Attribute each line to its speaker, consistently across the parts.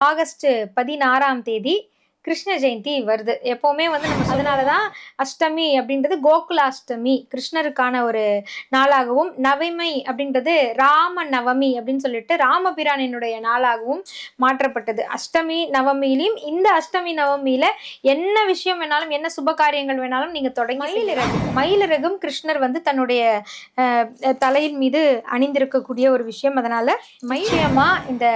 Speaker 1: August பதினாறாம் தேதி கிருஷ்ண ஜெயந்தி வருது. எப்போவுமே வந்து நம்ம அதனால தான் அஷ்டமி அப்படின்றது கோகுலாஷ்டமி கிருஷ்ணருக்கான ஒரு நாளாகவும் நவமி அப்படின்றது ராம நவமி அப்படின்னு சொல்லிட்டு ராமபிரானினுடைய நாளாகவும் மாற்றப்பட்டது. அஷ்டமி நவமியிலையும் இந்த அஷ்டமி நவமியில என்ன விஷயம் வேணாலும் என்ன சுப காரியங்கள் வேணாலும் நீங்க தொடங்கி மயிலிறகு மயிலிறகும் கிருஷ்ணர் வந்து தன்னுடைய தலையின் மீது அணிந்திருக்கக்கூடிய ஒரு விஷயம். அதனால மையமா இந்த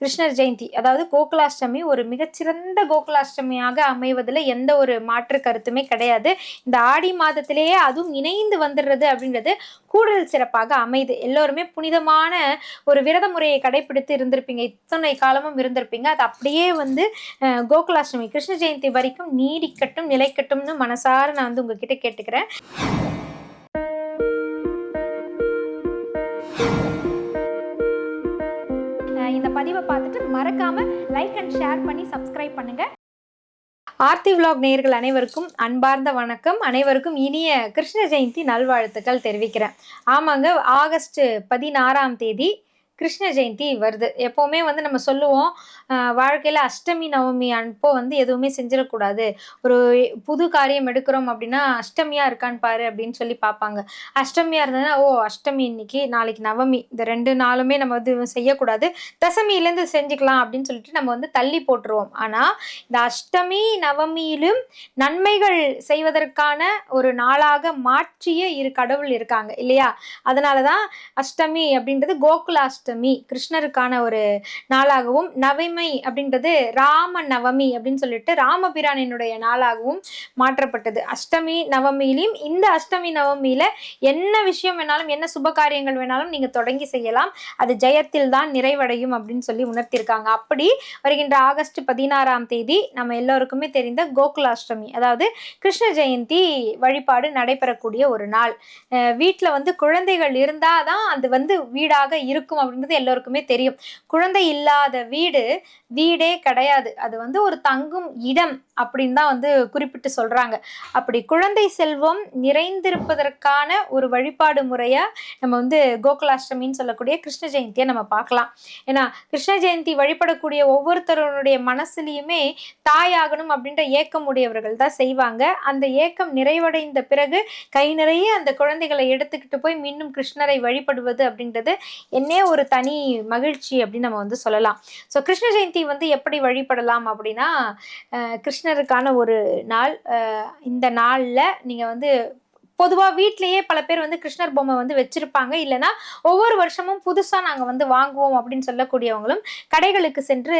Speaker 1: கிருஷ்ணர் ஜெயந்தி அதாவது கோகுலாஷ்டமி ஒரு மிகச்சிறந்த கோகுலாஷ்டமியாக அமைவதில் எந்த ஒரு மாற்று கருத்துமே கிடையாது. இந்த ஆடி மாதத்திலேயே அதுவும் இணைந்து வந்துடுறது அப்படின்றது கூடுதல் சிறப்பாக அமைது. எல்லோருமே புனிதமான ஒரு விரத முறையை கடைபிடித்து இருந்திருப்பீங்க. இத்தனை காலமும் இருந்திருப்பீங்க. அது அப்படியே வந்து கோகுலாஷ்டமி கிருஷ்ண ஜெயந்தி வரைக்கும் நீடிக்கட்டும் நிலைக்கட்டும்னு மனசார நான் வந்து உங்ககிட்ட கேட்டுக்கிறேன். இந்த பதிவை பார்த்துட்டு மறக்காம லைக் அண்ட் ஷேர் பண்ணி சப்ஸ்கிரைப் பண்ணுங்க. ஆர்த்தி விலாக் நேயர்கள் அனைவருக்கும் அன்பார்ந்த வணக்கம். அனைவருக்கும் இனிய கிருஷ்ண ஜெயந்தி நல்வாழ்த்துக்கள் தெரிவிக்கிறேன். ஆமாங்க ஆகஸ்ட் பதினாறாம் தேதி கிருஷ்ண ஜெயந்தி வருது. எப்போவுமே வந்து நம்ம சொல்லுவோம் வாழ்க்கையில் அஷ்டமி நவமி அப்போ வந்து எதுவுமே செஞ்சிடக்கூடாது. ஒரு புது காரியம் எடுக்கிறோம் அப்படின்னா அஷ்டமியாக இருக்கான்னு பாரு அப்படின்னு சொல்லி பார்ப்பாங்க. அஷ்டமியாக இருந்ததுன்னா ஓ அஷ்டமி இன்னைக்கு நாளைக்கு நவமி. இந்த ரெண்டு நாளுமே நம்ம வந்து செய்யக்கூடாது. தசமியிலேருந்து செஞ்சுக்கலாம் அப்படின்னு சொல்லிட்டு நம்ம வந்து தள்ளி போட்டுருவோம். ஆனால் இந்த அஷ்டமி நவமியிலும் நன்மைகள் செய்வதற்கான ஒரு நாளாக மாற்றிய இரு கடவுள் இருக்காங்க இல்லையா? அதனால தான் அஷ்டமி அப்படின்றது அஷ்டமி கிருஷ்ணருக்கான ஒரு நாளாகவும் நவமி அப்படின்றது ராம நவமி அப்படின்னு சொல்லிட்டு ராமபிரானினுடைய நாளாகவும் மாற்றப்பட்டது. அஷ்டமி நவமியிலையும் இந்த அஷ்டமி நவமியில என்ன விஷயம் வேணாலும் என்ன சுப காரியங்கள் வேணாலும் நீங்க தொடங்கி செய்யலாம். அது ஜெயத்தில் தான் நிறைவடையும் அப்படின்னு சொல்லி உணர்த்தியிருக்காங்க அப்படி வருகின்ற ஆகஸ்ட் பதினாறாம் தேதி நம்ம எல்லோருக்குமே தெரிந்த கோகுலாஷ்டமி அதாவது கிருஷ்ண ஜெயந்தி வழிபாடு நடைபெறக்கூடிய ஒரு நாள். வீட்டில் வந்து குழந்தைகள் இருந்தால் தான் அது வந்து வீடாக இருக்கும் அப்படின்றது எல்லோருக்குமே தெரியும். குழந்தை இல்லாத வீடு வீடே கிடையாது. அது வந்து ஒரு தங்கும் இடம் அப்படின்னு தான் வந்து குறிப்பிட்டு சொல்கிறாங்க அப்படி குழந்தை செல்வம் நிறைந்திருப்பதற்கான ஒரு வழிபாடு முறையாக நம்ம வந்து கோகுலாஷ்டமின்னு சொல்லக்கூடிய கிருஷ்ண ஜெயந்தியை நம்ம பார்க்கலாம். ஏன்னா கிருஷ்ண ஜெயந்தி வழிபடக்கூடிய ஒவ்வொருத்தருடைய மனசுலையுமே தாயாகணும் அப்படின்ற ஏக்கம் உடையவர்கள் தான் செய்வாங்க. அந்த ஏக்கம் நிறைவடைந்த பிறகு கை நிறைய அந்த குழந்தைகளை எடுத்துக்கிட்டு போய் மீண்டும் கிருஷ்ணரை வழிபடுவது அப்படின்றது என்னே ஒரு தனி மகிழ்ச்சி அப்படின்னு நம்ம வந்து சொல்லலாம். ஸோ கிருஷ்ண ஜெயந்தி வந்து எப்படி வழிபடலாம் அப்படின்னா கிருஷ்ணருக்கான ஒரு நாள் அஹ், இந்த நாளில் நீங்கள் வந்து பொதுவாக வீட்லேயே பல பேர் வந்து கிருஷ்ணர் பொம்மை வந்து வச்சிருப்பாங்க. இல்லைன்னா ஒவ்வொரு வருஷமும் புதுசாக நாங்கள் வந்து வாங்குவோம் அப்படின்னு சொல்லக்கூடியவங்களும் கடைகளுக்கு சென்று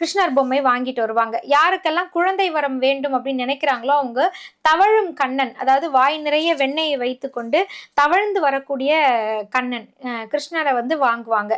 Speaker 1: கிருஷ்ணர் பொம்மை வாங்கிட்டு வருவாங்க. யாருக்கெல்லாம் குழந்தை வரம் வேண்டும் அப்படின்னு நினைக்கிறாங்களோ அவங்க தவழும் கண்ணன் அதாவது வாய் நிறைய வெண்ணெயை வைத்துக்கொண்டு தவழ்ந்து வரக்கூடிய கண்ணன் கிருஷ்ணரை வந்து வாங்குவாங்க.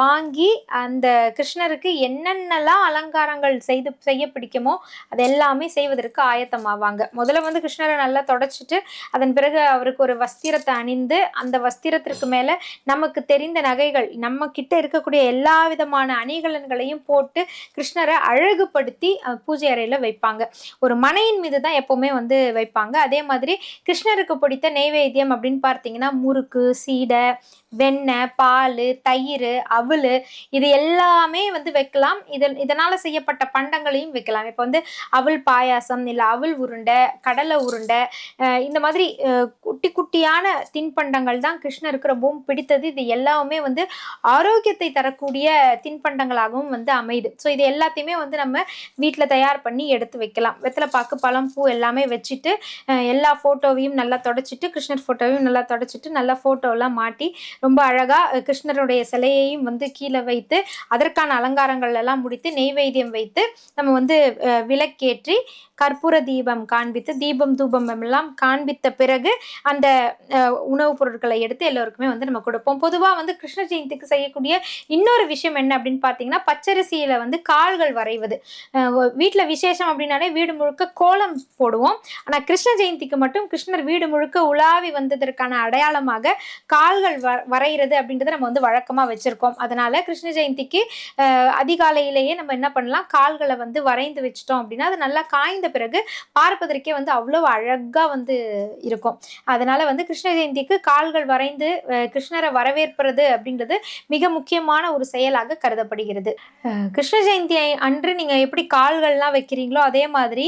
Speaker 1: வாங்கி அந்த கிருஷ்ணருக்கு என்னென்னலாம் அலங்காரங்கள் செய்து செய்ய பிடிக்குமோ அது எல்லாமே செய்வதற்கு ஆயத்தமாவாங்க. முதல்ல வந்து கிருஷ்ணரை நல்லா தொடச்சிட்டு அதன் பிறகு பிறகு அவருக்கு ஒரு வஸ்திரத்தை அணிந்து அந்த வஸ்திரத்திற்கு மேல நமக்கு தெரிந்த நகைகள் நம்ம கிட்ட இருக்கக்கூடிய எல்லா விதமான அணிகலன்களையும் போட்டு கிருஷ்ணரை அழகுபடுத்தி பூஜை அறையில வைப்பாங்க. ஒரு மனையின் மீது தான் எப்பவுமே வந்து வைப்பாங்க. அதே மாதிரி கிருஷ்ணருக்கு பிடித்த நெய்வேத்தியம் அப்படின்னு பார்த்தீங்கன்னா முறுக்கு சீடை வெண்ணெய் பால் தயிர் அவல் இது எல்லாமே வந்து வைக்கலாம். இதன் இதனால் செய்யப்பட்ட பண்டங்களையும் வைக்கலாம். இப்போ வந்து அவல் பாயாசம் இல்லை அவல் உருண்டை கடலை உருண்டை இந்த மாதிரி குட்டி குட்டியான தின்பண்டங்கள் தான் கிருஷ்ணருக்கு ரொம்பவும் பிடித்தது. இது எல்லாமே வந்து ஆரோக்கியத்தை தரக்கூடிய தின்பண்டங்களாகவும் வந்து அமையுது. ஸோ இது எல்லாத்தையுமே வந்து நம்ம வீட்டில் தயார் பண்ணி எடுத்து வைக்கலாம். வெத்தலை பாக்கு பழம் பூ எல்லாமே வச்சுட்டு எல்லா ஃபோட்டோவையும் நல்லா தொடச்சிட்டு கிருஷ்ணர் ஃபோட்டோவையும் நல்லா தொடச்சிட்டு நல்லா ஃபோட்டோலாம் மாட்டி ரொம்ப அழகாக கிருஷ்ணருடைய சிலையையும் வந்து கீழே வைத்து அதற்கான அலங்காரங்கள் எல்லாம் முடித்து நெய்வேத்தியம் வைத்து நம்ம வந்து விலக்கேற்றி விளக்கேற்றி கற்பூர தீபம் காண்பித்து தீபம் தூபம் எல்லாம் காண்பித்த பிறகு அந்த உணவுப் பொருட்களை எடுத்து எல்லோருக்குமே வந்து நம்ம கொடுப்போம். பொதுவாக வந்து கிருஷ்ண ஜெயந்திக்கு செய்யக்கூடிய இன்னொரு விஷயம் என்ன அப்படின்னு பார்த்தீங்கன்னா பச்சரிசியில் வந்து கால்கள் வரைவது. வீட்டில் விசேஷம் அப்படின்னாலே வீடு முழுக்க கோலம் போடுவோம். ஆனால் கிருஷ்ண ஜெயந்திக்கு மட்டும் கிருஷ்ணர் வீடு முழுக்க உலாவி வந்ததற்கான அடையாளமாக கால்கள் வ வரைகிறது அப்படின்றத நம்ம வந்து வழக்கமாக வச்சுருக்கோம். அதனால் கிருஷ்ண ஜெயந்திக்கு அதிகாலையிலேயே நம்ம என்ன பண்ணலாம்? கால்களை வந்து வரைந்து வச்சிட்டோம் அப்படின்னா அது நல்லா காய்ந்த பிறகு பார்ப்பதற்கே வந்து அவ்வளவு அழகாக வந்து இருக்கும். அதனால வந்து கிருஷ்ண ஜெயந்திக்கு கால்கள் வரைந்து கிருஷ்ணரை வரவேற்பது அப்படின்றது மிக முக்கியமான ஒரு செயலாக கருதப்படுகிறது. கிருஷ்ண ஜெயந்தி அன்று நீங்க எப்படி கால்கள்லாம் வைக்கிறீங்களோ அதே மாதிரி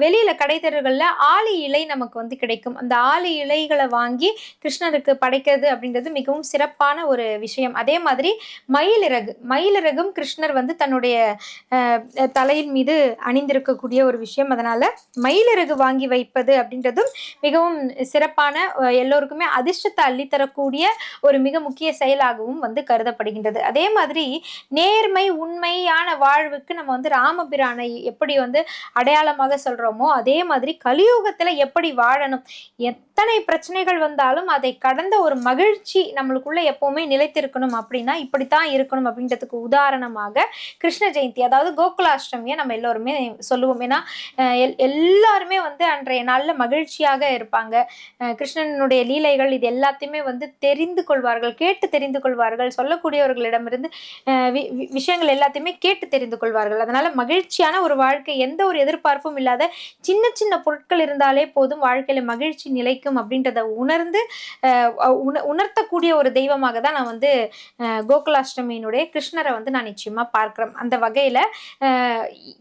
Speaker 1: வெளியில கடை தெருகளில் ஆலி இலை நமக்கு வந்து கிடைக்கும். அந்த ஆலி இலைகளை வாங்கி கிருஷ்ணருக்கு படைக்கிறது அப்படின்றது மிகவும் சிறப்பான ஒரு விஷயம். அதே மாதிரி மயிலிறகு மயிலிறகும் கிருஷ்ணர் வந்து தன்னுடைய அஹ், தலையின் மீது அணிந்திருக்கக்கூடிய ஒரு விஷயம். அதனால் மயிலிறகு வாங்கி வைப்பது அப்படின்றதும் மிகவும் சிறப்பான எல்லோருக்குமே அதிர்ஷ்டத்தை அள்ளித்தரக்கூடிய ஒரு மிக முக்கிய செயலாகவும் வந்து கருதப்படுகின்றது. அதே மாதிரி நேர்மை உண்மையான வாழ்வுக்கு நம்ம வந்து ராமபிரானை எப்படி வந்து அடையாளமாக சொல்கிறோமோ அதே மாதிரி கலியுகத்தில் எப்படி வாழணும் எத்தனை பிரச்சனைகள் வந்தாலும் அதை கடந்த ஒரு மகிழ்ச்சி நம்மளுக்குள்ளே எப்போவுமே நிலைத்திருக்கணும் அப்படின்னா இப்படித்தான் இருக்கணும் அப்படின்றதுக்கு உதாரணமாக கிருஷ்ண ஜெயந்தி அதாவது கோகுலாஷ்டமியை நம்ம எல்லோருமே சொல்லுவோம். ஏன்னா எல்லாருமே வந்து அன்றைய நாளில் மகிழ்ச்சியாக இருப்பாங்க. கிருஷ்ணனுடைய லீலைகள் இது எல்லாத்தையுமே வந்து தெரிந்து கொள்வார்கள் கேட்டு தெரிந்து கொள்வார்கள். சொல்லக்கூடியவர்களிடமிருந்து வி- வி- விஷயங்கள் எல்லாத்தையுமே கேட்டு தெரிந்து கொள்வார்கள். அதனால் மகிழ்ச்சியான ஒரு வாழ்க்கை எந்த ஒரு எதிர்பார்ப்பும் இல்லாத சின்ன சின்ன பொருட்கள் இருந்தாலே போதும் வாழ்க்கையில் மகிழ்ச்சி நிலைக்கும் அப்படின்றத உணர்ந்து உண- உணர்த்தக்கூடிய ஒரு தெய்வமாக தான் நான் வந்து கோகுலாஷ்டமியினுடைய கிருஷ்ணரை வந்து நான் நிச்சயமாக பார்க்குறேன். அந்த வகையில்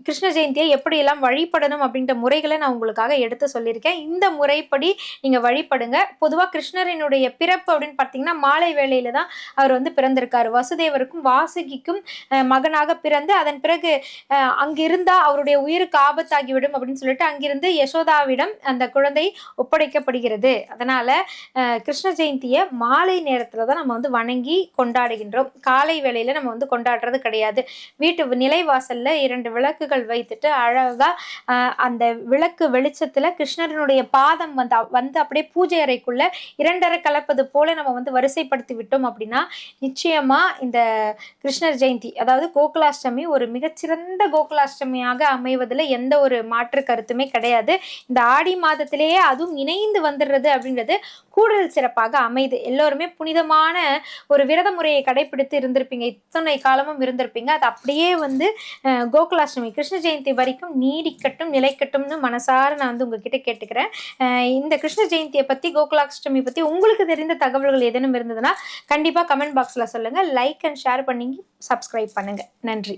Speaker 1: கிருஷ்ண ஜெயந்தியை எப்படியெல்லாம் வழிபடணும் அப்படின்ற முறைகளை நான் உங்களுக்காக எடுத்து சொல்லியிருக்கேன். இந்த முறைப்படி நீங்கள் வழிபடுங்க. பொதுவாக கிருஷ்ணரினுடைய பிறப்பு அப்படின்னு பார்த்தீங்கன்னா மாலை வேளையில தான் அவர் வந்து பிறந்திருக்காரு. வசுதேவருக்கும் வாசுகிக்கும் மகனாக பிறந்து அதன் பிறகு அங்கிருந்தா அவருடைய உயிருக்கு ஆபத்தாகிவிடும் அப்படின்னு சொல்லிட்டு அங்கிருந்து யசோதாவிடம் அந்த குழந்தை ஒப்படைக்கப்படுகிறது. அதனால கிருஷ்ண ஜெயந்தியை மாலை நேரத்தில் தான் நம்ம வந்து வணங்கி கொண்டாடுகின்றோம். காலை வேளையில நம்ம வந்து கொண்டாடுறது கிடையாது. வீட்டு நிலைவாசல்ல இரண்டு விளக்குகள் வைத்துட்டு அழகா அந்த விளக்கு வெளிச்சத்துல கிருஷ்ணரனுடைய பாதம் வந்து வந்து அப்படியே பூஜை அறைக்குள்ள இரண்டரை கலப்பது போல நம்ம வந்து வரிசைப்படுத்தி விட்டோம் அப்படின்னா நிச்சயமா இந்த கிருஷ்ணர் ஜெயந்தி அதாவது கோகுலாஷ்டமி ஒரு மிகச்சிறந்த கோகுலாஷ்டமியாக அமைவதில் எந்த ஒரு மாற்று கருத்துமே கிடையாது. இந்த ஆடி மாதத்திலேயே அதுவும் இணைந்து வந்துடுறது அப்படின்றது கூடுதல் சிறப்பாக அமைது. எல்லோருமே புனிதமான ஒரு விரத முறையை கடைபிடித்து இருந்திருப்பீங்க. இத்தனை காலமும் இருந்திருப்பீங்க. அது அப்படியே வந்து கோகுலாஷ்டமி கிருஷ்ண ஜெயந்தி வரைக்கும் நீடிக்கட்டும் நிலைக்கட்டும்னு மனசார நான் வந்து உங்ககிட்ட கேட்டுக்கிறேன். இந்த கிருஷ்ண ஜெயந்தியை பற்றி கோகுலாஷ்டமி பற்றி உங்களுக்கு தெரிந்த தகவல்கள் ஏதேனும் இருந்ததுன்னா கண்டிப்பாக கமெண்ட் பாக்ஸில் சொல்லுங்கள் லைக் அண்ட் ஷேர் பண்ணி சப்ஸ்கிரைப் பண்ணுங்கள் நன்றி.